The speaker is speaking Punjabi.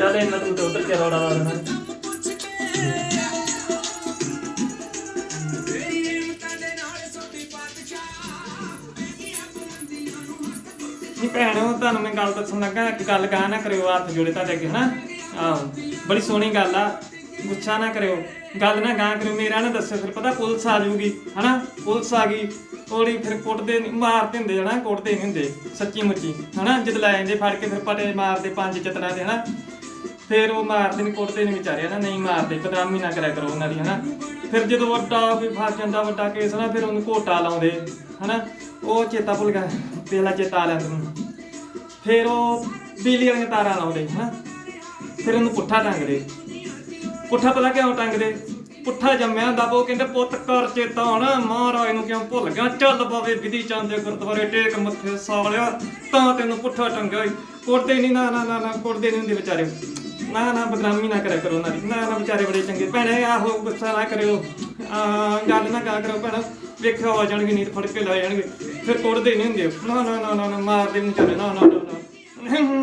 ਚੱਲ ਇਹਨਾਂ ਤੂੰ ਤੇ ਉਧਰ ਕੇ ਲਾ ਦੇਣਾ। ਨਹੀਂ ਭੈਣੋ ਤੁਹਾਨੂੰ ਮੈਂ ਗੱਲ ਦੱਸਣ ਲੱਗਾ, ਇੱਕ ਗੱਲ ਕਹਾ ਨਾ ਕਰਿਓ, ਹੱਥ ਜੋੜੇ ਤੁਹਾਡੇ ਅੱਗੇ, ਹਨਾ? ਆਹੋ, ਬੜੀ ਸੋਹਣੀ ਗੱਲ ਆ, ਗੁੱਸਾ ਨਾ ਕਰਿਓ। ਗੱਲ ਨਾ ਗਾਂ ਕਰਿਓ, ਮੇਰਾ ਨਾ ਦੱਸਿਓ, ਫਿਰ ਪਤਾ ਪੁਲਿਸ ਆ ਜਾਊਗੀ, ਹਨਾ? ਪੁਲਿਸ ਆ ਗਈ ਉਹਦੀ ਫਿਰ ਕੁੱਟਦੇ ਨਹੀਂ ਮਾਰਦੇ ਹੁੰਦੇ, ਹਨਾ? ਕੁੱਟਦੇ ਨਹੀਂ ਹੁੰਦੇ, ਸੱਚੀ ਮੁੱਚੀ, ਹਨਾ? ਜਦ ਲੈ ਜਾਂਦੇ, ਫੜ ਕੇ ਫਿਰ ਪਟੇ ਮਾਰਦੇ, ਪੰਜ ਚਤਰਾਂ ਦੇ, ਹਨਾ? ਫਿਰ ਉਹ ਮਾਰਦੇ ਨਹੀਂ ਕੁੱਟਦੇ ਨਹੀਂ ਵਿਚਾਰੇ ਹਨਾ? ਨਹੀਂ ਮਾਰਦੇ ਬਦਨਾਮੀ ਨਾ ਕਰਿਆ ਕਰੋ ਉਹਨਾਂ ਦੀ ਹਨਾ? ਫਿਰ ਜਦੋਂ ਵੱਡਾ ਕੋਈ ਫਸ ਜਾਂਦਾ ਵੱਡਾ ਕੇਸ ਨਾ ਫਿਰ ਉਹਨੂੰ ਘੋਟਾ ਲਾਉਂਦੇ ਹਨਾ? ਉਹ ਚੇਤਾ ਭੁੱਲ ਗਿਆ ਪਹਿਲਾ ਚੇਤਾ ਆ ਲਿਆ ਤੈਨੂੰ। ਫਿਰ ਉਹ ਬਿਜਲੀ ਵਾਲੀਆਂ ਤਾਰਾਂ ਲਾਉਂਦੇ ਹਨਾ? ਫਿਰ ਉਹਨੂੰ ਪੁੱਠਾ ਟੰਗਦੇ। ਪੁੱਠਾ ਪਤਾ ਕਿਉਂ ਟੰਗਦੇ? ਪੁੱਠਾ ਜੰਮਿਆ ਹੁੰਦਾ ਵਾ, ਉਹ ਕਹਿੰਦੇ ਪੁੱਤ ਕਰ ਚੇਤਾ ਹੁਣ ਮਹਾਰਾਜ ਨੂੰ ਕਿਉਂ ਭੁੱਲ ਗਿਆ? ਚੱਲ ਬਾਵੇ ਵਿਧੀ ਚਾਂਦੇ ਗੁਰਦੁਆਰੇ ਟੇਕ ਮੱਥੇ ਸਾਲਿਆ ਤਾਂ ਤੈਨੂੰ ਪੁੱਠਾ ਟੰਗਿਆ ਕੁੜਦੇ ਕੁੱਟਦੇ ਨਹੀਂ ਨਾ ਨਾ ਨਾ ਨਾ ਕੁੱਟਦੇ ਨਹੀਂ ਹੁੰਦੇ ਵਿਚਾਰੇ। ਨਾ ਨਾ, ਬਦਨਾਮੀ ਨਾ ਕਰਿਆ ਕਰੋ ਉਹਨਾਂ ਦੀ। ਨਾ ਨਾ, ਵਿਚਾਰੇ ਬੜੇ ਚੰਗੇ। ਭੈਣੇ, ਆਹੋ ਗੁੱਸਾ ਨਾ ਕਰਿਓ। ਆ, ਗੱਲ ਨਾ ਕਾ ਕਰੋ ਭੈਣਾ। ਵੇਖਿਓ ਆ ਜਾਣਗੇ ਨਹੀਂ ਫੜ ਕੇ ਲੈ ਜਾਣਗੇ। ਫਿਰ ਕੁੱਟਦੇ ਨਹੀਂ ਹੁੰਦੇ। ਨਾ ਨਾ ਨਾ ਨਾ ਮਾਰਦੇ ਵਿਚਾਰੇ। ਨਾ ਨਾ ਨਾ।